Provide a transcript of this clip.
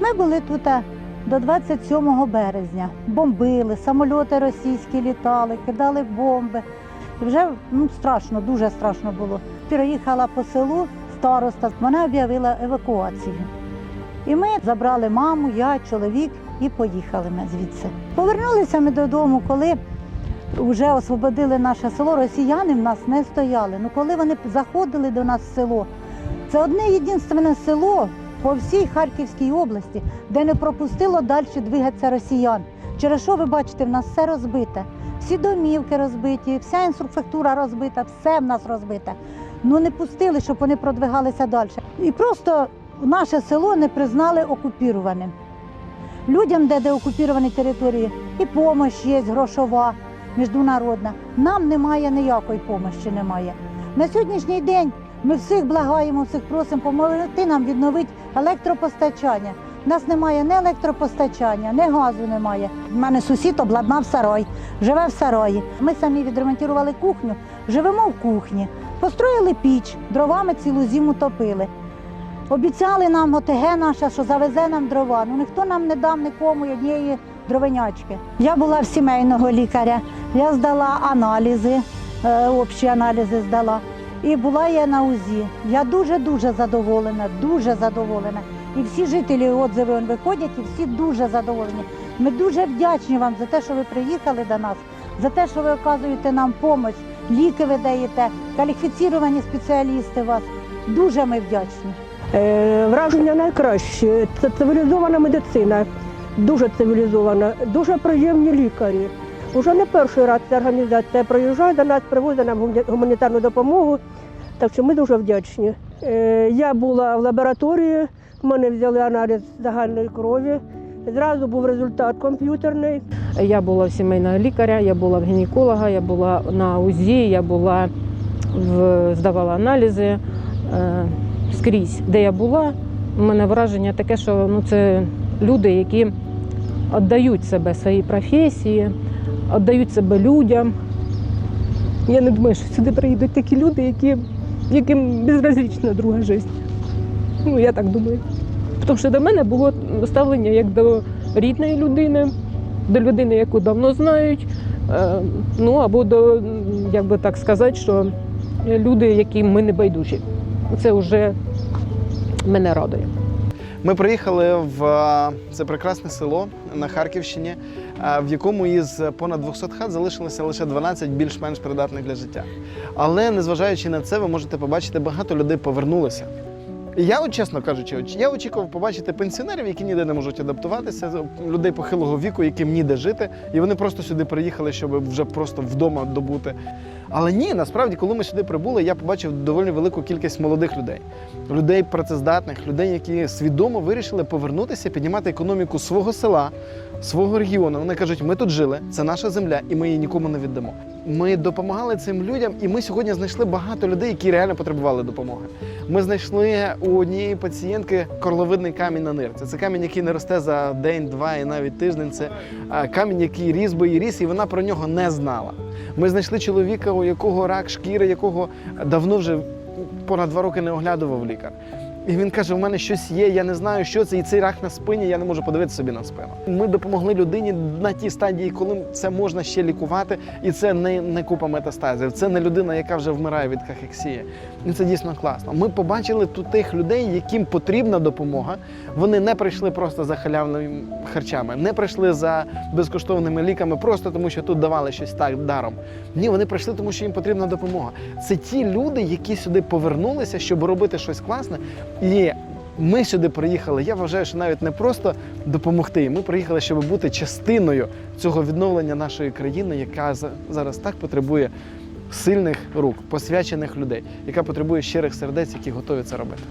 Ми були тут до 27 березня. Бомбили, самольоти російські літали, кидали бомби. І вже ну, страшно, дуже страшно було. Приїхала по селу староста, вона об'явила евакуацію. І ми забрали маму, я, чоловік і поїхали ми звідси. Повернулися ми додому, коли вже освободили наше село. Росіяни в нас не стояли. Ну коли вони заходили до нас в село, це одне єдине село по всій Харківській області, де не пропустило далі двигатися росіян. Через що ви бачите, в нас все розбите. Всі домівки розбиті, вся інфраструктура розбита, все в нас розбите. Ну не пустили, щоб вони продвигалися далі. І просто наше село не признали окупірованим. Людям, де де окупіровані території, і допомога є грошова, міжнародна. Нам немає ніякої допомоги, немає. На сьогоднішній день ми всіх благаємо, всіх просимо допомогти нам відновити електропостачання. У нас немає ні електропостачання, ні газу немає. У мене сусід обладнав сарай, живе в сараї. Ми самі відремонтували кухню, живемо в кухні, построїли піч, дровами цілу зиму топили. Обіцяли нам ОТГ наша, що завезе нам дрова. Ну ніхто нам не дав нікому однієї дровенячки. Я була в сімейного лікаря, я здала аналізи, е, общі аналізи здала. І була я на УЗІ. Я дуже-дуже задоволена, дуже задоволена. І всі жителі отзиви виходять, і всі дуже задоволені. Ми дуже вдячні вам за те, що ви приїхали до нас, за те, що ви оказуєте нам допомогу, ліки ви даєте, кваліфіціровані спеціалісти вас. Дуже ми вдячні. Е, Враження найкраще. Це цивілізована медицина, дуже цивілізована, дуже приємні лікарі. Уже не перший раз ця організація приїжджає до нас, привозить нам гуманітарну допомогу. Так що ми дуже вдячні. Е, Я була в лабораторії, в мене взяли аналіз загальної крові. Зразу був результат комп'ютерний. Я була в сімейного лікаря, я була в гінеколога, я була на УЗІ, я була в, здавала аналізи е, скрізь, де я була. У мене враження таке, що ну, це люди, які віддають себе своїй професії, віддають себе людям. Я не думаю, що сюди приїдуть такі люди, які, яким безразлічна друга життя. Ну, я так думаю. Тому що до мене було ставлення як до рідної людини, до людини, яку давно знають. е, Ну або до, як би так сказати, що люди, яким ми не байдужі. Це вже мене радує. Ми приїхали в е, це прекрасне село на Харківщині, в якому із понад 200 хат залишилося лише 12 більш-менш придатних для життя. Але незважаючи на це, ви можете побачити, багато людей повернулися. І Я, от, чесно кажучи, я очікував побачити пенсіонерів, які ніде не можуть адаптуватися, людей похилого віку, яким ніде жити, і вони просто сюди приїхали, щоб вже просто вдома добути. Але ні, насправді, коли ми сюди прибули, я побачив доволі велику кількість молодих людей, людей працездатних, людей, які свідомо вирішили повернутися, піднімати економіку свого села, свого регіону. Вони кажуть, ми тут жили, це наша земля, і ми її нікому не віддамо. Ми допомагали цим людям, і ми сьогодні знайшли багато людей, які реально потребували допомоги. Ми знайшли у однієї пацієнтки корловидний камінь на нирці. Це камінь, який не росте за день, два і навіть тиждень. Це камінь, який ріс би і ріс, і вона про нього не знала. Ми знайшли чоловіка, у якого рак шкіри, якого давно вже понад два роки не оглядував лікар. І він каже: у мене щось є, я не знаю, що це, і цей рак на спині, я не можу подивитися собі на спину. Ми допомогли людині на тій стадії, коли це можна ще лікувати, і це не, не купа метастазів, це не людина, яка вже вмирає від кахексії. І це дійсно класно. Ми побачили тут тих людей, яким потрібна допомога. Вони не прийшли просто за халявними харчами, не прийшли за безкоштовними ліками, просто тому що тут давали щось так даром. Ні, вони прийшли, тому що їм потрібна допомога. Це ті люди, які сюди повернулися, щоб робити щось класне. І ми сюди приїхали. Я вважаю, що навіть не просто допомогти. Ми приїхали, щоб бути частиною цього відновлення нашої країни, яка за- зараз так потребує сильних рук, посвячених людей, яка потребує щирих сердець, які готові це робити.